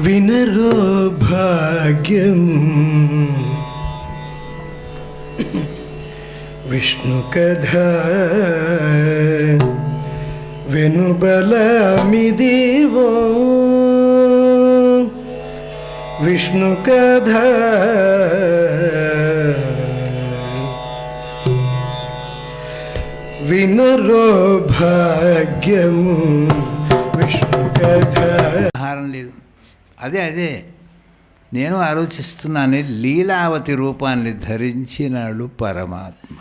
వినరో భాగ్యం విష్ణు కథ వెనుబలమిదివో విష్ణు కథ వినరో భాగ్యము విష్ణు కథ ఆహారం లేదు అదే అదే. నేను ఆలోచిస్తున్నాను లీలావతి రూపాన్ని ధరించినాడు పరమాత్మ.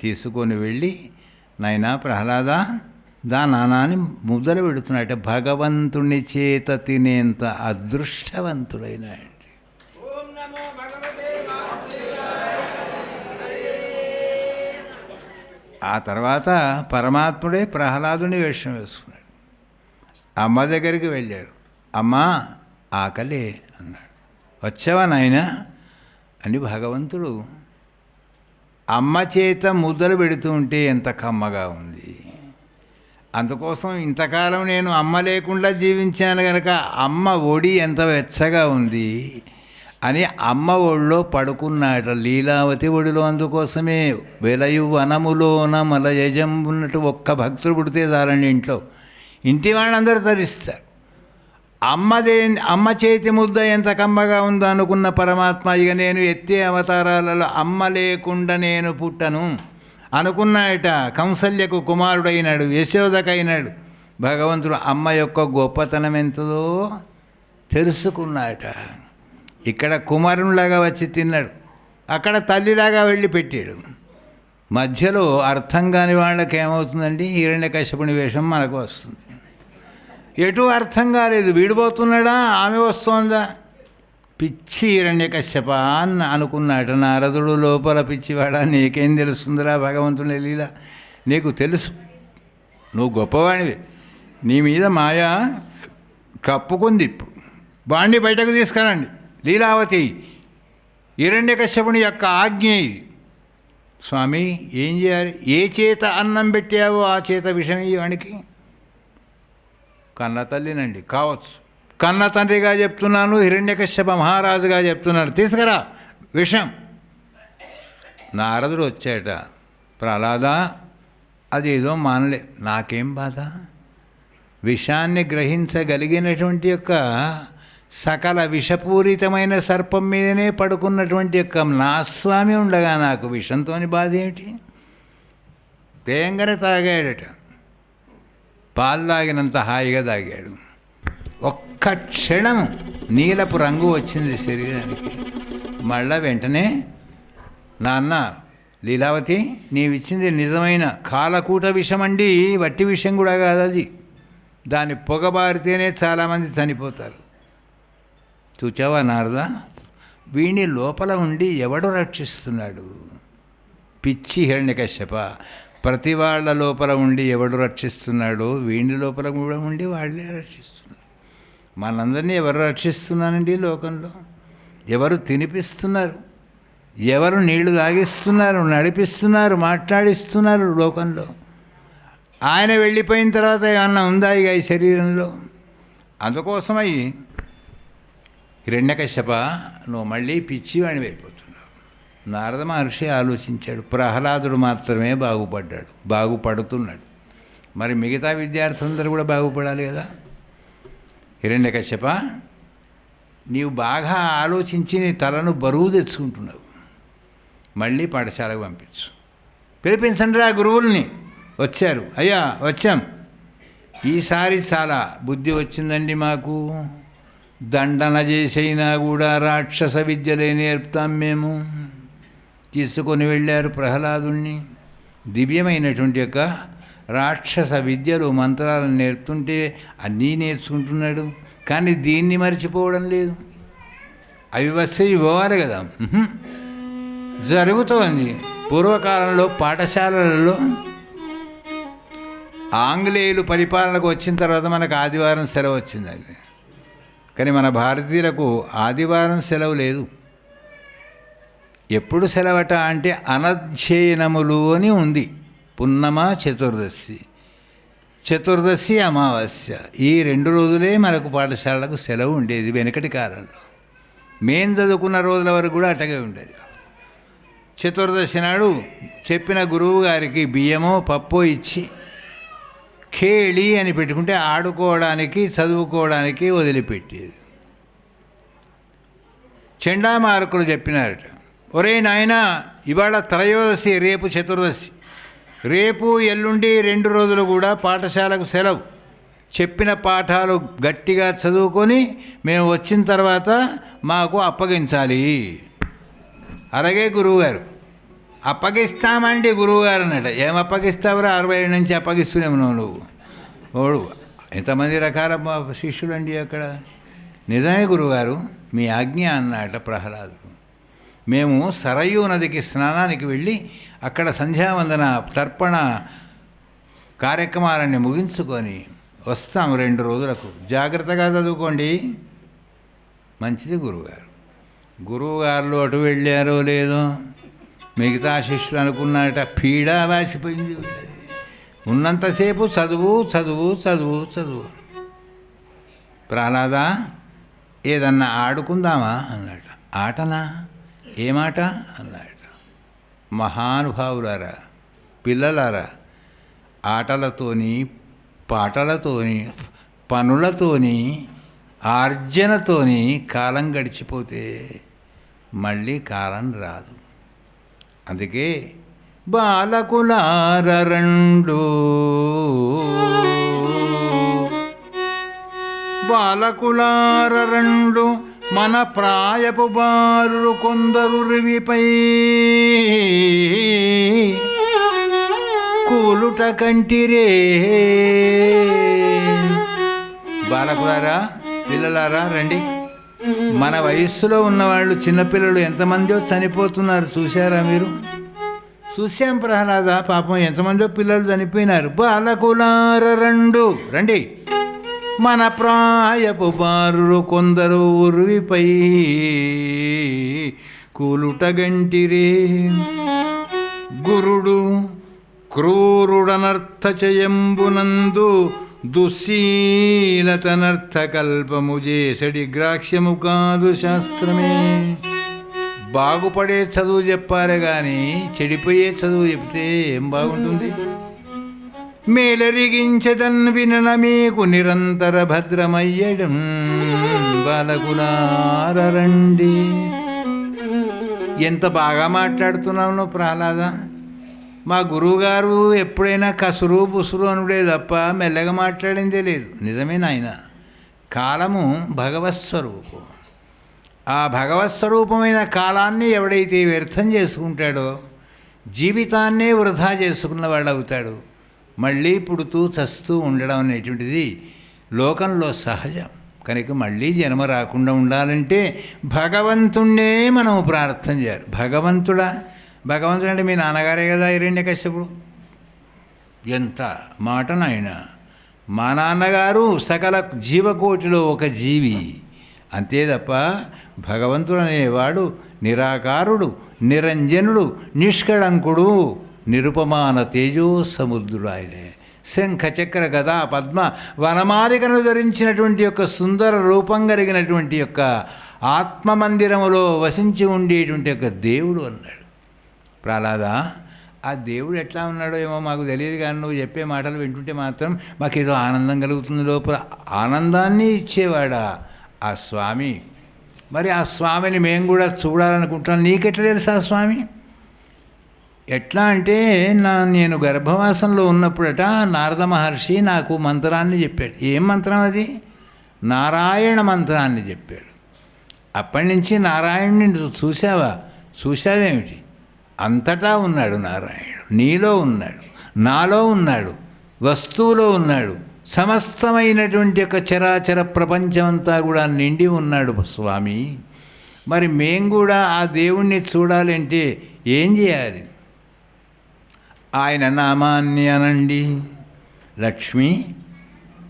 తీసుకొని వెళ్ళి నాయనా ప్రహ్లాద దా నానాని ముద్దలు పెడుతున్నాడు భగవంతుని చేత తినేంత అదృష్టవంతుడైనాడు. ఆ తర్వాత పరమాత్ముడే ప్రహ్లాదుని వేషం వేసుకున్నాడు. అమ్మ దగ్గరికి వెళ్ళాడు. అమ్మా ఆకలి అన్నాడు. వచ్చావా నాయనా అని భగవంతుడు. అమ్మ చేత ముద్దలు పెడుతూ ఉంటే ఎంత కమ్మగా ఉంది. అందుకోసం ఇంతకాలం నేను అమ్మ లేకుండా జీవించాను కనుక అమ్మ ఒడి ఎంత వెచ్చగా ఉంది అని అమ్మ ఒడిలో పడుకున్నాట లీలావతి ఒడిలో. అందుకోసమే వెలయు వనములోన మల యజం ఉన్నట్టు ఒక్క భక్తుడు పుడితే చాలండి ఇంట్లో. ఇంటి వాళ్ళందరూ తరిస్తారు. అమ్మదే అమ్మ చేతి ముద్ద ఎంత కమ్మగా ఉందో అనుకున్న పరమాత్మ ఇక నేను ఎత్తే అవతారాలలో అమ్మ లేకుండా నేను పుట్టను. అనుకున్నాయట కౌసల్యకు కుమారుడైనాడు యశోదకైనాడు. భగవంతుడు అమ్మ యొక్క గొప్పతనం ఎంతదో తెలుసుకున్నాయట. ఇక్కడ కుమారునిలాగా వచ్చి తిన్నాడు. అక్కడ తల్లిలాగా వెళ్ళి పెట్టాడు. మధ్యలో అర్థం కాని వాళ్ళకి ఏమవుతుందండి హిరణ్యకశ్యపుని వేషం మనకు వస్తుంది. ఎటు అర్థం కాలేదు. వీడిపోతున్నాడా? ఆమె వస్తోందా? పిచ్చి హిరణ్యకశ్యప అని అనుకున్నాడు. నారదుడు లోపల పిచ్చివాడా? నీకేం తెలుస్తుందిరా భగవంతుని లీల? నీకు తెలుసు. నువ్వు గొప్పవాడివి. నీ మీద మాయ కప్పుకుంది ఇప్పుడు బాండి బయటకు తీసుకురండి. లీలావతి హిరణ్యకశ్యపుని యొక్క ఆజ్ఞ ఇది. స్వామి ఏం చేయాలి? ఏ చేత అన్నం పెట్టావో ఆ చేత విషయం వానికి? కన్న తల్లినండి కావచ్చు. కన్న తండ్రిగా చెప్తున్నాను హిరణ్యకశ్యప మహారాజుగా చెప్తున్నాను తీసుకురా విషం. నారదుడు వచ్చాట. ప్రహ్లాద అదేదో మానలే. నాకేం బాధ? విషాన్ని గ్రహించగలిగినటువంటి యొక్క సకల విషపూరితమైన సర్పం మీదనే పడుకున్నటువంటి యొక్క నా స్వామి ఉండగా నాకు విషంతోని బాధ ఏమిటి తేంగనే తాగాడట. పాలు తాగినంత హాయిగా తాగాడు. ఒక్క క్షణం నీలపు రంగు వచ్చింది శరీరానికి. మళ్ళా వెంటనే నాన్న లీలావతి నీవిచ్చింది నిజమైన కాలకూట విషమండి వట్టి విషయం కూడా కాదు అది. దాన్ని పొగబారితేనే చాలామంది చనిపోతారు. చూచావా నారదా వీణి లోపల ఉండి ఎవడు రక్షిస్తున్నాడు? పిచ్చి హిరణ్యకశ్యప ప్రతి వాళ్ళ లోపల ఉండి ఎవడు రక్షిస్తున్నాడో వీణి లోపల కూడా ఉండి వాళ్ళే రక్షిస్తున్నారు. మనందరినీ ఎవరు రక్షిస్తున్నానండి లోకంలో? ఎవరు తినిపిస్తున్నారు? ఎవరు నీళ్ళు తాగిస్తున్నారు? నడిపిస్తున్నారు? మాట్లాడిస్తున్నారు లోకంలో? ఆయన వెళ్ళిపోయిన తర్వాత ఏమన్నా ఉందా ఇక ఈ శరీరంలో? అందుకోసమై హిరణ్యకశ్యప నువ్వు మళ్ళీ పిచ్చివాణి అయిపోతున్నావు. నారద మహర్షి ఆలోచించాడు ప్రహ్లాదుడు మాత్రమే బాగుపడ్డాడు బాగుపడుతున్నాడు. మరి మిగతా విద్యార్థులందరూ కూడా బాగుపడాలి కదా? హిరణ్యకశ్యప నీవు బాగా ఆలోచించి నీ తలను బరువు తెచ్చుకుంటున్నావు. మళ్ళీ పాఠశాలకు పంపించు. పిలిపించండి రా గురువుల్ని. వచ్చారు. అయ్యా వచ్చాం. ఈసారి చాలా బుద్ధి వచ్చిందండి మాకు. దండన చేసైనా కూడా రాక్షస విద్యలే నేర్పుతాం మేము. తీసుకొని వెళ్ళారు ప్రహ్లాదుణ్ణి. దివ్యమైనటువంటి యొక్క రాక్షస విద్యలు మంత్రాలను నేర్పుతుంటే అన్నీ నేర్చుకుంటున్నాడు. కానీ దీన్ని మర్చిపోవడం లేదు. అవి వస్తే ఇవి పోవాలి కదా. జరుగుతోంది. పూర్వకాలంలో పాఠశాలలలో ఆంగ్లేయులు పరిపాలనకు వచ్చిన తర్వాత మనకు ఆదివారం సెలవు వచ్చింది. అది కానీ మన భారతీయులకు ఆదివారం సెలవు లేదు. ఎప్పుడు సెలవట అంటే అనధ్యయనములు అని ఉంది. పున్నమ చతుర్దశి. చతుర్దశి అమావాస్య. ఈ రెండు రోజులే మనకు పాఠశాలకు సెలవు ఉండేది వెనకటి కాలంలో. మేం చదువుకున్న రోజుల వరకు కూడా అట్టగే ఉండేది. చతుర్దశి నాడు చెప్పిన గురువు గారికి బియ్యమో పప్పు ఇచ్చి ఖేళి అని పెట్టుకుంటే ఆడుకోవడానికి చదువుకోవడానికి వదిలిపెట్టేది. చెండామార్కులు చెప్పినారట ఒరే నాయన ఇవాళ త్రయోదశి రేపు చతుర్దశి. రేపు ఎల్లుండి రెండు రోజులు కూడా పాఠశాలకు సెలవు. చెప్పిన పాఠాలు గట్టిగా చదువుకొని మేము వచ్చిన తర్వాత మాకు అప్పగించాలి. అలాగే గురువుగారు. అప్పగిస్తామండి గురువుగారు అన్నట ఏం అప్పగిస్తావురా? అరవై ఏడు నుంచి అప్పగిస్తున్నాము నువ్వు. ఓడు. ఎంతమంది రకాల శిష్యులండి అక్కడ? నిజమే గురువుగారు మీ ఆజ్ఞ అన్నట ప్రహ్లాదు మేము సరయూ నదికి స్నానానికి వెళ్ళి అక్కడ సంధ్యావందన తర్పణ కార్యక్రమాలన్నీ ముగించుకొని వస్తాం రెండు రోజులకు. జాగ్రత్తగా చదువుకోండి. మంచిది గురువుగారు. గురువుగారులు అటు వెళ్ళారో లేదో మిగతా శిష్యులు అనుకున్నట పీడ వాసిపోయింది ఉన్నంతసేపు చదువు చదువు చదువు చదువు. ప్రహ్లాద ఏదన్నా ఆడుకుందామా? అన్నట ఆటనా? ఏమాట? అన్నాడు. మహానుభావులారా పిల్లలారా ఆటలతోని పాటలతోని పనులతోని ఆర్జనతోని కాలం గడిచిపోతే మళ్ళీ కాలం రాదు. అందుకే బాలకులార రెండు. బాలకులార రెండు. మన ప్రాయపు బారులు కొందరు రివిపై కూలుట కంటిరే. బాలకులారా పిల్లలారా రండి. మన వయస్సులో ఉన్నవాళ్ళు చిన్నపిల్లలు ఎంతమందో చనిపోతున్నారు చూశారా మీరు? చూశాం ప్రహ్లాద పాపం ఎంతమందో పిల్లలు చనిపోయినారు. బాలకులార రెండు. రండి. మన ప్రాయపు బారులు కొందరు ఉరిపై కూలుటగంటిరే గురుడు క్రూరుడనర్థ చయంబునందు దుశ్శీలతనర్థ కల్పము చేసడి గ్రాహ్యము కాదు శాస్త్రమే. బాగుపడే చదువు చెప్పారు కానీ చెడిపోయే చదువు చెప్తే ఏం బాగుంటుంది? మేలరిగించదన్ వినన మీకు నిరంతర భద్రమయ్యడం బాలకులారండి ఎంత బాగా మాట్లాడుతున్నావు నువ్వు ప్రహ్లాద? మా గురువుగారు ఎప్పుడైనా కసురు బుసురు అనుడే తప్ప మెల్లగా మాట్లాడిందే లేదు. నిజమే నాయన. కాలము భగవత్ స్వరూపం. ఆ భగవత్ స్వరూపమైన కాలాన్ని ఎవడైతే వ్యర్థం చేసుకుంటాడో జీవితాన్నే వృధా చేసుకున్నవాడు అవుతాడు మళ్ళీ పుడుతూ చస్తూ ఉండడం అనేటువంటిది లోకంలో సహజం. కనుక మళ్ళీ జన్మ రాకుండా ఉండాలంటే భగవంతుణ్ణే మనం ప్రార్థన చేయాలి. భగవంతుడా? భగవంతుడు అంటే మీ నాన్నగారే కదా ఇరణ్య కశ్యపుడు? ఎంత మాట నాయన మా నాన్నగారు సకల జీవకోటిలో ఒక జీవి. అంతే తప్ప భగవంతుడు అనేవాడు నిరాకారుడు నిరంజనుడు నిష్కళంకుడు. నిరుపమాన తేజో సముద్రుడు ఆయనే శంఖ చక్ర గదా పద్మ వనమాలికను ధరించినటువంటి యొక్క సుందర రూపం కలిగినటువంటి యొక్క ఆత్మమందిరములో వసించి ఉండేటువంటి యొక్క దేవుడు అన్నాడు. ప్రహ్లాద ఆ దేవుడు ఎట్లా ఉన్నాడో ఏమో మాకు తెలియదు కానీ నువ్వు చెప్పే మాటలు వింటుంటే మాత్రం మాకేదో ఆనందం కలుగుతుంది లోపల. ఆనందాన్ని ఇచ్చేవాడా ఆ స్వామి? మరి ఆ స్వామిని మేము కూడా చూడాలనుకుంటున్నాం. నీకెట్లా తెలుసా ఆ స్వామి? ఎట్లా అంటే నా నేను గర్భవాసంలో ఉన్నప్పుడట నారద మహర్షి నాకు మంత్రాన్ని చెప్పాడు. ఏం మంత్రం అది? నారాయణ మంత్రాన్ని చెప్పాడు. అప్పటి నుంచి నారాయణుని చూసావా చూసావేమిటి అంతటా ఉన్నాడు నారాయణుడు. నీలో ఉన్నాడు. నాలో ఉన్నాడు. వస్తువులో ఉన్నాడు. సమస్తమైనటువంటి యొక్క చరాచర ప్రపంచమంతా కూడా నిండి ఉన్నాడు స్వామి. మరి మేము కూడా ఆ దేవుణ్ణి చూడాలంటే ఏం చేయాలి? ఆయన నామాన్ని అనండి. లక్ష్మి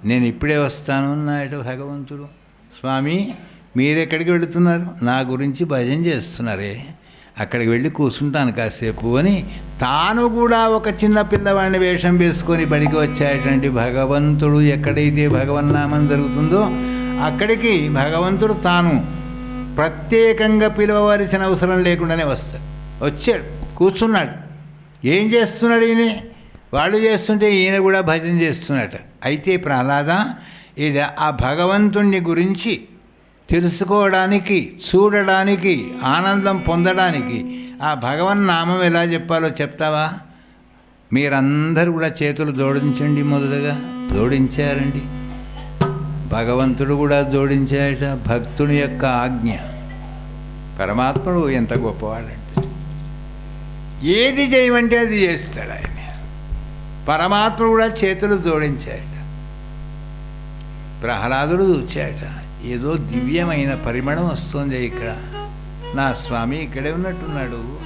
నేను ఇప్పుడే వస్తాను అన్నాడు భగవంతుడు. స్వామి మీరెక్కడికి వెళుతున్నారు? నా గురించి భజన చేస్తున్నారే. అక్కడికి వెళ్ళి కూర్చుంటాను కాసేపు అని తాను కూడా ఒక చిన్న పిల్లవాడిని వేషం వేసుకొని బడికి వచ్చేటువంటి భగవంతుడు ఎక్కడైతే భగవన్నామం జరుగుతుందో అక్కడికి భగవంతుడు తాను ప్రత్యేకంగా పిలవవలసిన అవసరం లేకుండానే వస్తాడు. వచ్చాడు కూర్చున్నాడు. ఏం చేస్తున్నాడు ఈయన? వాళ్ళు చేస్తుంటే ఈయన కూడా భజన చేస్తున్నాట అయితే ప్రహ్లాద ఇది ఆ భగవంతుణ్ణి గురించి తెలుసుకోవడానికి చూడడానికి ఆనందం పొందడానికి ఆ భగవన్ నామం ఎలా చెప్పాలో చెప్తావా? మీరందరూ కూడా చేతులు జోడించండి మొదలుగా జోడించారండి. భగవంతుడు కూడా జోడించాడట భక్తుని యొక్క ఆజ్ఞ. పరమాత్ముడు ఎంత గొప్పవాడండి. ఏది చేయమంటే అది చేస్తాడు ఆయన. పరమాత్మ కూడా చేతులు జోడించాడట ప్రహ్లాదుడు చూచాడట ఏదో దివ్యమైన పరిమళం వస్తుంది ఇక్కడ. నా స్వామి ఇక్కడే ఉన్నట్టున్నాడు.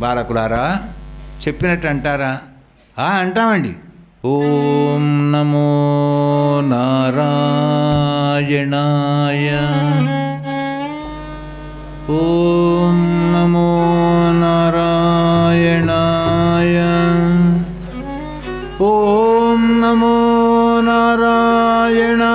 బాలకులారా చెప్పినట్టు అంటారా? ఆ, అంటామండి. ఓం నమో నారాయణాయ ॐ नमो नारायणाय। ॐ नमो नारायण।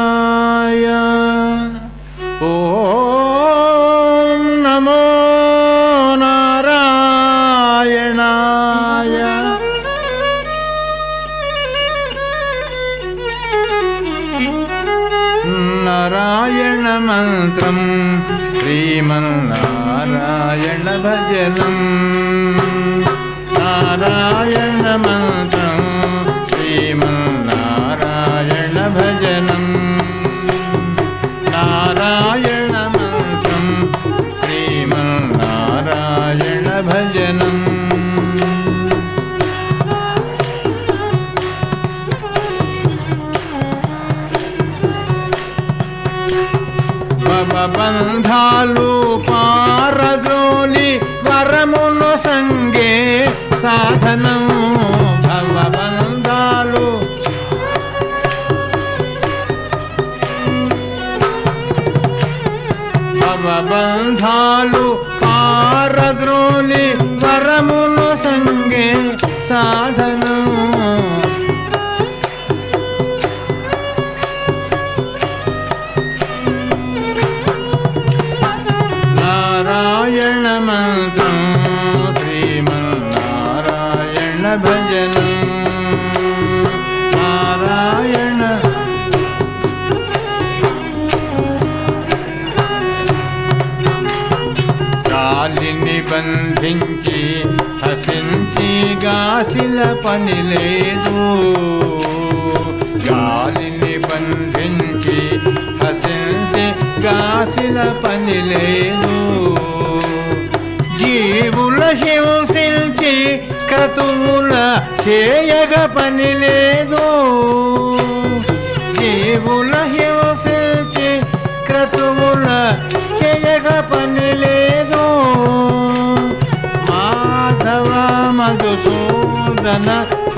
మంత్రం శ్రీమన్నారాయణ భజనం. నారాయణ మంత్రం శ్రీమన్నారాయణ భజనం. నారాయణ బంధాలు పారదోలి వరమును సంగే సాధనం. భవబంధాలు భవబంధాలు పారద్రోలి వరమును సంగే సాధన గాలిని బంధించి హసించి గాసిల పని లేదు. గాలిని బంధించి హసించి గాసిల పని లేదు. జీవుల హింసించి క్రతువుల చేయగ పని లేదు. జీవుల హింసించి క్రతువుల చేయగ పని లేదు. మధుసూదన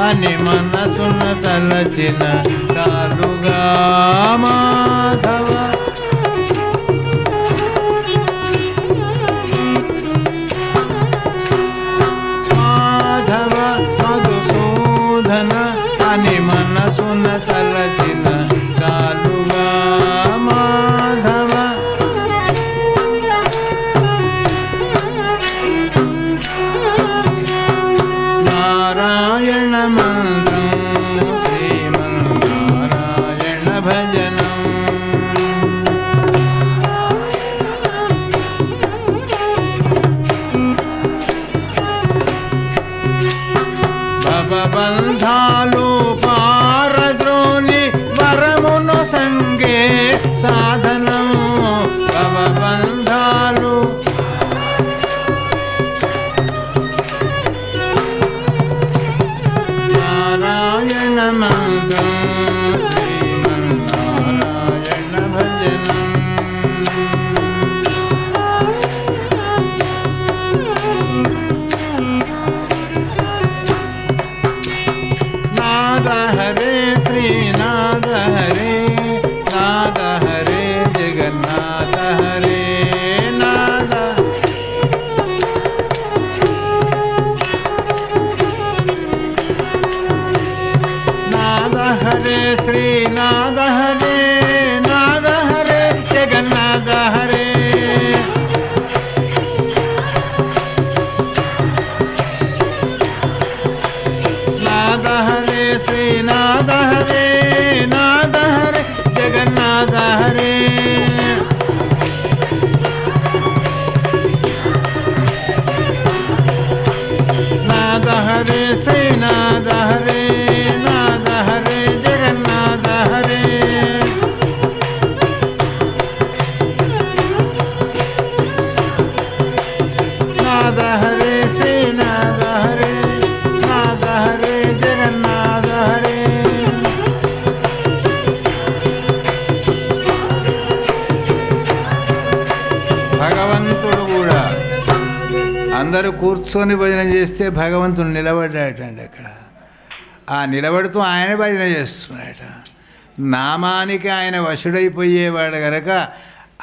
అని మనసున తలచిన కాలుగా మాధ. భవబంధాలు this కూర్చొని భజన చేస్తే భగవంతుడు నిలబడ్డాటండి అక్కడ. ఆ నిలబడుతూ ఆయన భజన చేస్తున్నాడట. నామానికి ఆయన వశుడైపోయేవాడు గనక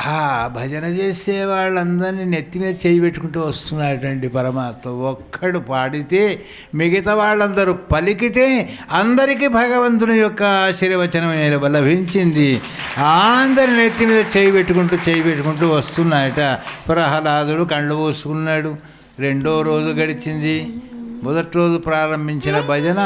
ఆ భజన చేసే వాళ్ళందరినీ నెత్తి మీద చేయి పెట్టుకుంటూ వస్తున్నాడండి పరమాత్మ. ఒక్కడు పాడితే మిగతా వాళ్ళందరూ పలికితే అందరికీ భగవంతుని యొక్క ఆశీర్వచనం లభించింది. అందరి నెత్తి మీద చేయి పెట్టుకుంటూ చేయి పెట్టుకుంటూ వస్తున్నాయట ప్రహ్లాదుడు కళ్ళు పోసుకున్నాడు రెండో రోజు గడిచింది. మొదటి రోజు ప్రారంభించిన భజన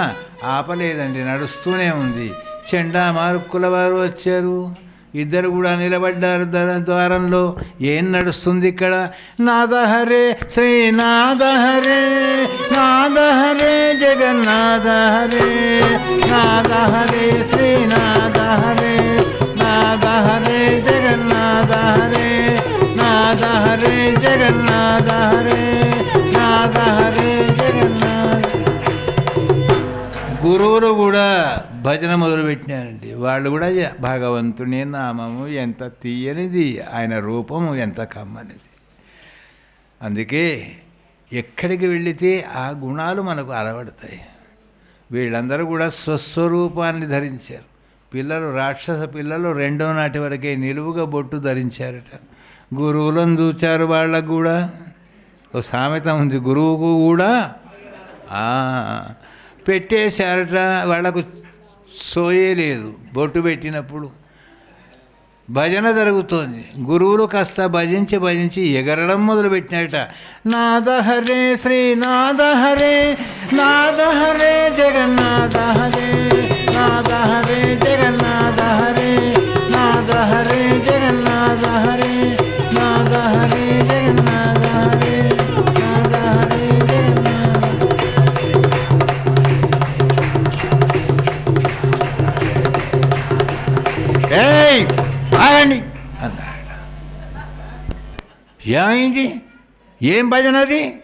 ఆపలేదండి నడుస్తూనే ఉంది. చెండా మార్కుల వారు వచ్చారు. ఇద్దరు కూడా నిలబడ్డారు ద్వారంలో. ఏం నడుస్తుంది ఇక్కడ? నాదహరే శ్రీనాదహరే నాదహరే జగన్నాథహరే నాదహరే శ్రీనాథహరే నాదహరే జగన్నాథహరే నాదహరే జగన్నాథహరే గురువులు కూడా భజన మొదలుపెట్టినారండి. వాళ్ళు కూడా భగవంతుని నామము ఎంత తీయనిది ఆయన రూపము ఎంత కమ్మనిది. అందుకే ఎక్కడికి వెళితే ఆ గుణాలు మనకు అలవడతాయి. వీళ్ళందరూ కూడా స్వస్వరూపాన్ని ధరించారు. పిల్లలు రాక్షస పిల్లలు రెండో నాటి వరకే నిలువుగా బొట్టు ధరించారట. గురువులను చూచారు వాళ్ళకు కూడా. ఓ సామెత ఉంది గురువుకు కూడా. పెట్టేశారట వాళ్ళకు సోయలేదు బొట్టు పెట్టినప్పుడు భజన జరుగుతోంది. గురువులు కాస్త భజించి భజించి ఎగరడం మొదలుపెట్టినట నాదహరే శ్రీ నాదహరే నాదహరే జగన్నాథహరే నాదహరే జగన్నాథహరే నాదహరే జగన్నాథహరే నాదహరే జగన్నాథ ఏయ్ ఆగండి. అన్నాడు ఏమైంది? ఏం భజన అది?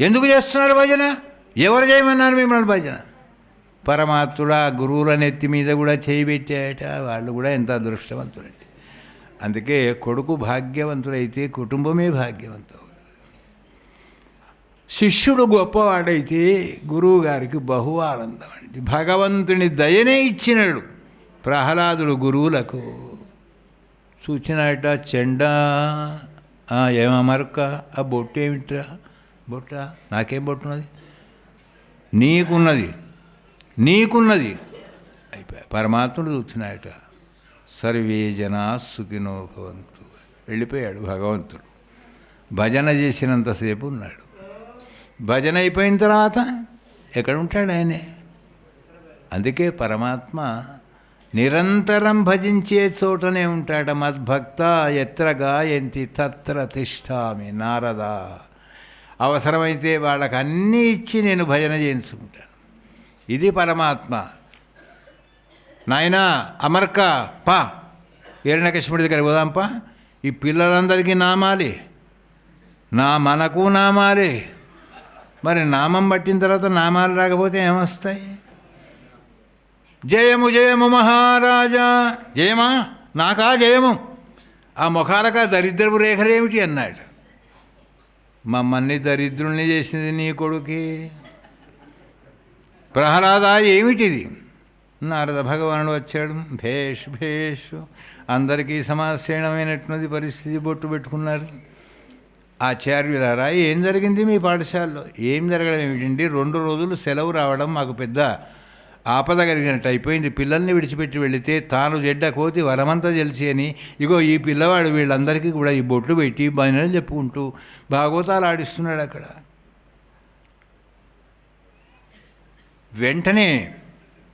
ఎందుకు చేస్తున్నారు భజన? ఎవరు చేయమన్నారు మిమ్మల్ని భజన? పరమాత్ముడు ఆ గురువుల నెత్తి మీద కూడా చేయి వాళ్ళు కూడా ఎంత అదృష్టవంతులండి. అందుకే కొడుకు భాగ్యవంతుడైతే కుటుంబమే భాగ్యవంతం. శిష్యుడు గొప్పవాడైతే గురువు గారికి బహు ఆనందం అండి. భగవంతుని దయనే ఇచ్చినాడు. ప్రహ్లాదుడు గురువులకు చూచినట చెండా ఏమరక ఆ బొట్టు ఏమిట్రా? బొట్ట? నాకేం బొట్టున్నది నీకున్నది నీకున్నది. అయిపోయా. పరమాత్ముడు చూచినాయట సర్వే జనా సుఖినో భవంతు. వెళ్ళిపోయాడు భగవంతుడు. భజన చేసినంతసేపు ఉన్నాడు. భజన అయిపోయిన తర్వాత ఎక్కడ ఉంటాడు ఆయనే? అందుకే పరమాత్మ నిరంతరం భజించే చోటనే ఉంటాడు మద్భక్త ఎత్ర గాయంతి తత్ర తిష్టామి నారద. అవసరమైతే వాళ్ళకు అన్నీ ఇచ్చి నేను భజన చేయించుకుంటాను. ఇది పరమాత్మ. నాయనా అమర్క పా. ఏరణకృష్ణుడి దగ్గర పోదాంపా ఈ పిల్లలందరికీ నామాలి. నా మనకు నామాలి. మరి నామం పట్టిన తర్వాత నామాలు రాకపోతే ఏమొస్తాయి? జయము జయము మహారాజా. జయమా? నాకా జయము? ఆ ముఖాలక దరిద్రపు రేఖలేమిటి అన్నాడు. మమ్మల్ని దరిద్రుల్ని చేసింది నీ కొడుకే. ప్రహ్లాద ఏమిటిది? నారద భగవానుడు వచ్చాడు. భేష్ భేష్. అందరికీ సమాశ్రయణమైనటువంటి పరిస్థితి బొట్టు పెట్టుకున్నారు. ఆచార్యులారా ఏం జరిగింది మీ పాఠశాలలో? ఏం జరగడం ఏమిటండి? రెండు రోజులు సెలవు రావడం మాకు పెద్ద ఆపద కలిగినట్టు అయిపోయింది పిల్లల్ని విడిచిపెట్టి వెళితే తాను చెడ్డ కోతి వరమంతా తెలిసి అని ఇగో ఈ పిల్లవాడు వీళ్ళందరికీ కూడా ఈ బొట్లు పెట్టి భజనలు చెప్పుకుంటూ భాగవతాలు ఆడిస్తున్నాడు అక్కడ. వెంటనే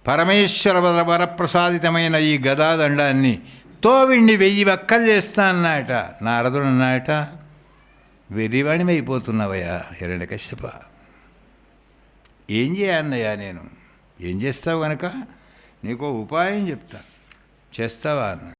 పరమేశ్వర వర వరప్రసాదితమైన ఈ గదాదండాన్ని తోవిండి వెయ్యి వక్కలు చేస్తా అన్నాయట. నారదుడు అన్నాయట వెర్రివాణిమైపోతున్నావయ్యా హిరణ్యకశ్యప ఏం చేయన్నయ్యా నేను? ఏం చేస్తావు కనుక నీకు ఉపాయం చెప్తా. చేస్తావా అన్నాడు.